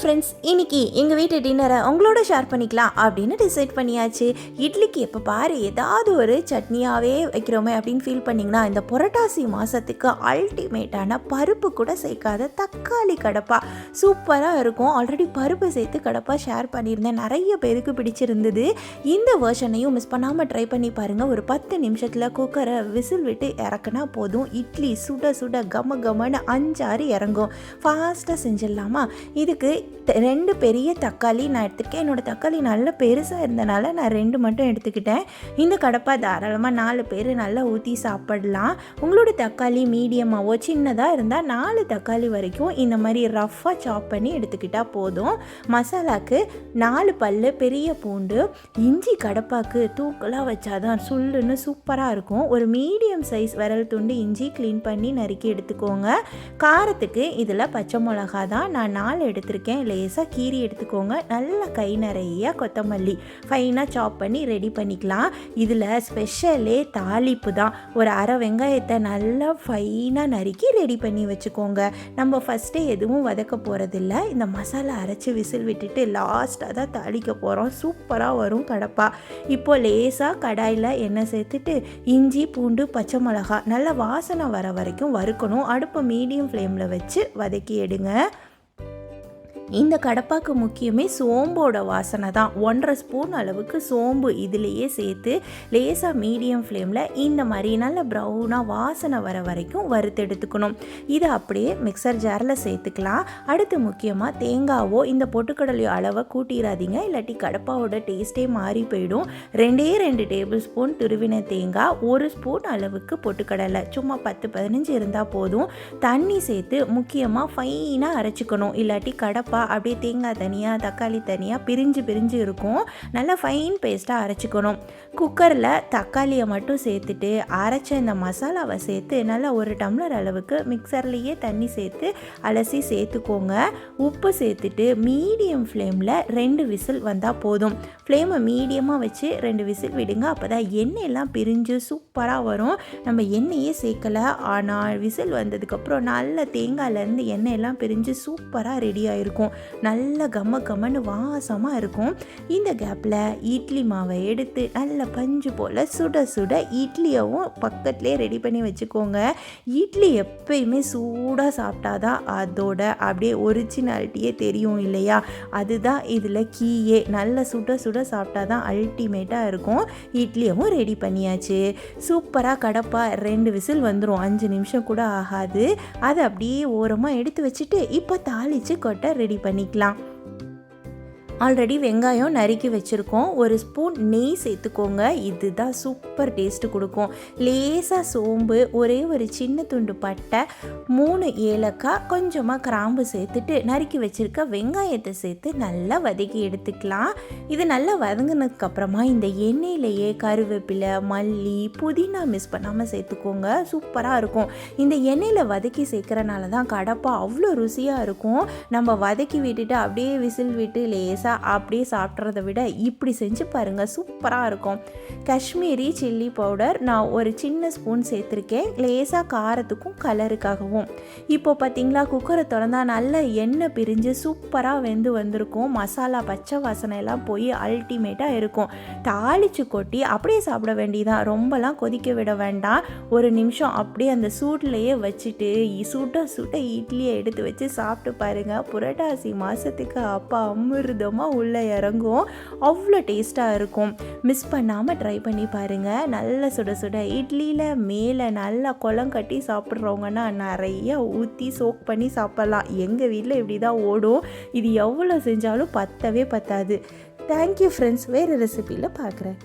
Friends இன்னைக்கு எங்கள் வீட்டு டின்னரை உங்களோட ஷேர் பண்ணிக்கலாம் அப்படின்னு டிசைட் பண்ணியாச்சு. இட்லிக்கு எப்போ பாரு ஏதாவது ஒரு சட்னியாகவே வைக்கிறோமே அப்படின்னு ஃபீல் பண்ணிங்கன்னா இந்த புரட்டாசி மாதத்துக்கு அல்டிமேட்டான பருப்பு கூட சேர்க்காத தக்காளி கடப்பா. சூப்பராக இருக்கும். ஆல்ரெடி பருப்பு சேர்த்து கடப்பா ஷேர் பண்ணியிருந்தேன். நிறைய பேருக்கு பிடிச்சிருந்தது. இந்த வேர்ஷனையும் மிஸ் பண்ணாமல் ட்ரை பண்ணி பாருங்கள் ஒரு பத்து நிமிஷத்தில் குக்கரை விசில் விட்டு இறக்குனா போதும். இட்லி சுட சுட கம கமன்னு அஞ்சாறு இறங்கும். ஃபாஸ்ட்டாக செஞ்சிடலாமா? இதுக்கு ரெண்டு பெரிய தக்காளி நான் எடுத்திருக்கேன். என்னோடய தக்காளி நல்ல பெருசாக இருந்தனால நான் ரெண்டு மட்டும் எடுத்துக்கிட்டேன். இந்த கடப்பா தாராளமாக நாலு பேர் நல்லா ஊற்றி சாப்பிடலாம். உங்களோட தக்காளி மீடியமாகவோ சின்னதாக இருந்தால் நாலு தக்காளி வரைக்கும் இந்த மாதிரி ரஃப்பாக சாப் பண்ணி எடுத்துக்கிட்டால் போதும். மசாலாக்கு நாலு பல் பெரிய பூண்டு இஞ்சி கடப்பாக்கு தூக்கலாக வச்சாதான் சுல்லுன்னு சூப்பராக இருக்கும். ஒரு மீடியம் சைஸ் விரல் துண்டு இஞ்சி க்ளீன் பண்ணி நறுக்கி எடுத்துக்கோங்க. காரத்துக்கு இதில் பச்சை மிளகா தான் நான் நாலு எடுத்திருக்கேன். லேசாக கீரி எடுத்துக்கோங்க. நல்லா கை நிறைய கொத்தமல்லி. ஃபைனாக சாப் பண்ணி ரெடி பண்ணிக்கலாம். இதில் ஸ்பெஷலே தாளிப்பு தான். ஒரு அரை வெங்காயத்தை நல்லா ஃபைனாக நறுக்கி ரெடி பண்ணி வச்சுக்கோங்க. நம்ம ஃபஸ்ட்டே எதுவும் வதக்க போகிறதில்ல இந்த மசாலா அரைச்சி விசில் விட்டுட்டு லாஸ்ட்டாக தான் தாளிக்க போகிறோம் சூப்பராக வரும் கடப்பா. இப்போ லேசாக கடாயில் எண்ணெய் சேர்த்துட்டு இஞ்சி பூண்டு பச்சை மிளகா நல்ல வாசனை வர வரைக்கும் வறுக்கணும். அடுப்பை மீடியம் ஃப்ளேமில் வச்சு வதக்கி எடுங்க. இந்த கடப்பாக்கு முக்கியமே சோம்போட வாசனை தான். ஒன்றரை ஸ்பூன் அளவுக்கு சோம்பு இதுலேயே சேர்த்து லேசாக மீடியம் ஃப்ளேமில் இந்த மாதிரி நல்ல ப்ரௌனாக வாசனை வர வரைக்கும் வறுத்தெடுத்துக்கணும் இதை அப்படியே மிக்சர் ஜாரில் சேர்த்துக்கலாம். அடுத்து முக்கியமாக தேங்காவோ இந்த பொட்டுக்கடலையோ அளவை கூட்டிடாதீங்க இல்லாட்டி கடப்பாவோட டேஸ்ட்டே மாறி போயிடும். ரெண்டே ரெண்டு டேபிள் ஸ்பூன் துருவின தேங்காய் ஒரு ஸ்பூன் அளவுக்கு பொட்டுக்கடலை. சும்மா பத்து பதினஞ்சு இருந்தால் போதும். தண்ணி சேர்த்து முக்கியமாக ஃபைனாக அரைச்சிக்கணும். இல்லாட்டி கடப்பா அப்படியே தேங்காய் தனியாக தக்காளி தனியாக பிரிஞ்சு பிரிஞ்சு இருக்கும். நல்லா ஃபைன் பேஸ்ட்டாக அரைச்சிக்கணும். குக்கரில் தக்காளியை மட்டும் சேர்த்துட்டு அரைச்ச இந்த மசாலாவை சேர்த்து நல்லா ஒரு டம்ளர் அளவுக்கு மிக்சர்லேயே தண்ணி சேர்த்து அலசி சேர்த்துக்கோங்க. உப்பு சேர்த்துட்டு மீடியம் ஃப்ளேமில் ரெண்டு விசில் வந்தால் போதும். ஃப்ளேமை மீடியமாக வச்சு ரெண்டு விசில் விடுங்க. அப்போ தான் எண்ணெயெல்லாம் பிரிஞ்சு சூப்பராக வரும். நம்ம எண்ணெயே சேர்க்கலை. ஆனால் விசில் வந்ததுக்கப்புறம் நல்ல தேங்காயிலேருந்து எண்ணெயெல்லாம் பிரிஞ்சு சூப்பராக ரெடி ஆயிருக்கும். நல்ல கம்ம கம்மன்னு வாசமாக இருக்கும். இந்த கேப்பில் இட்லி மாவை எடுத்து நல்ல பஞ்சு போல் சுட சுட இட்லியவும் பக்கத்துலேயே ரெடி பண்ணி வச்சுக்கோங்க. இட்லி எப்பயுமே சூடாக சாப்பிட்டாதான் அதோட அப்படியே ஒரிஜினாலிட்டியே தெரியும் இல்லையா? அதுதான் இதில் கீயே. நல்ல சுட சுட சாப்பிட்டா தான் அல்டிமேட்டாக இருக்கும். இட்லியவும் ரெடி பண்ணியாச்சு. சூப்பராக கடப்பா ரெண்டு விசில் வந்துடும் அஞ்சு நிமிஷம் கூட ஆகாது. அதை அப்படியே ஓரமாக எடுத்து வச்சுட்டு இப்போ தாளித்து கொட்டை ரெடி பண்ணிக்கலாம். ஆல்ரெடி வெங்காயம் நறுக்கி வச்சுருக்கோம். ஒரு ஸ்பூன் நெய் சேர்த்துக்கோங்க. இதுதான் சூப்பர் டேஸ்ட்டு கொடுக்கும். லேசாக சோம்பு ஒரே ஒரு சின்ன துண்டு பட்டை மூணு ஏலக்காய் கொஞ்சமாக கிராம்பு சேர்த்துட்டு நறுக்கி வச்சுருக்க வெங்காயத்தை சேர்த்து நல்லா வதக்கி எடுத்துக்கலாம். இது நல்லா வதங்கினதுக்கப்புறமா இந்த எண்ணெயிலேயே கருவேப்பிலை மல்லி புதினா மிஸ் பண்ணாமல் சேர்த்துக்கோங்க. சூப்பராக இருக்கும். இந்த எண்ணெயில் வதக்கி சேர்க்குறனால தான் கடப்பா அவ்வளோ ருசியாக இருக்கும். நம்ம வதக்கி விட்டுட்டு அப்படியே விசில் விட்டு லேசாக அப்படியே சாப்பிட்றத விட இப்படி செஞ்சு பாருங்கள் சூப்பராக இருக்கும். காஷ்மீரி சில்லி பவுடர் நான் ஒரு சின்ன ஸ்பூன் சேர்த்துருக்கேன். லேசாக காரத்துக்கும் கலருக்காகவும். இப்போ பார்த்தீங்களா குக்கரை திறந்தா நல்ல எண்ணெய் பிரிஞ்சு சூப்பராக வெந்து வந்திருக்கும். மசாலா பச்சை வாசனை எல்லாம் போய் அல்டிமேட்டாக இருக்கும். தாளிச்சு கொட்டி அப்படியே சாப்பிட வேண்டியதான் ரொம்பலாம் கொதிக்க விட வேண்டாம். ஒரு நிமிஷம் அப்படியே அந்த சூட்லேயே வச்சுட்டு சூட்டை சூட்டை இட்லியை எடுத்து வச்சு சாப்பிட்டு பாருங்கள் புரட்டாசி மாதத்துக்கு அப்பா அமிர்தமாக உள்ளே இறங்கும். அவ்வளோ டேஸ்ட்டாக இருக்கும். மிஸ் பண்ணாமல் ட்ரை பண்ணி பாருங்கள் நல்ல சுட சுட இட்லியில் மேலே நல்லா குளம் கட்டி சாப்பிட்றவங்கன்னா நிறைய ஊற்றி சோக் பண்ணி சாப்பிட்லாம். எங்கள் வீட்டில் இப்படி தான் ஓடும். இது எவ்வளோ செஞ்சாலும் பத்தவே பத்தாது. தேங்க்யூ ஃப்ரெண்ட்ஸ் வேறு ரெசிபியில் பார்க்குறேன்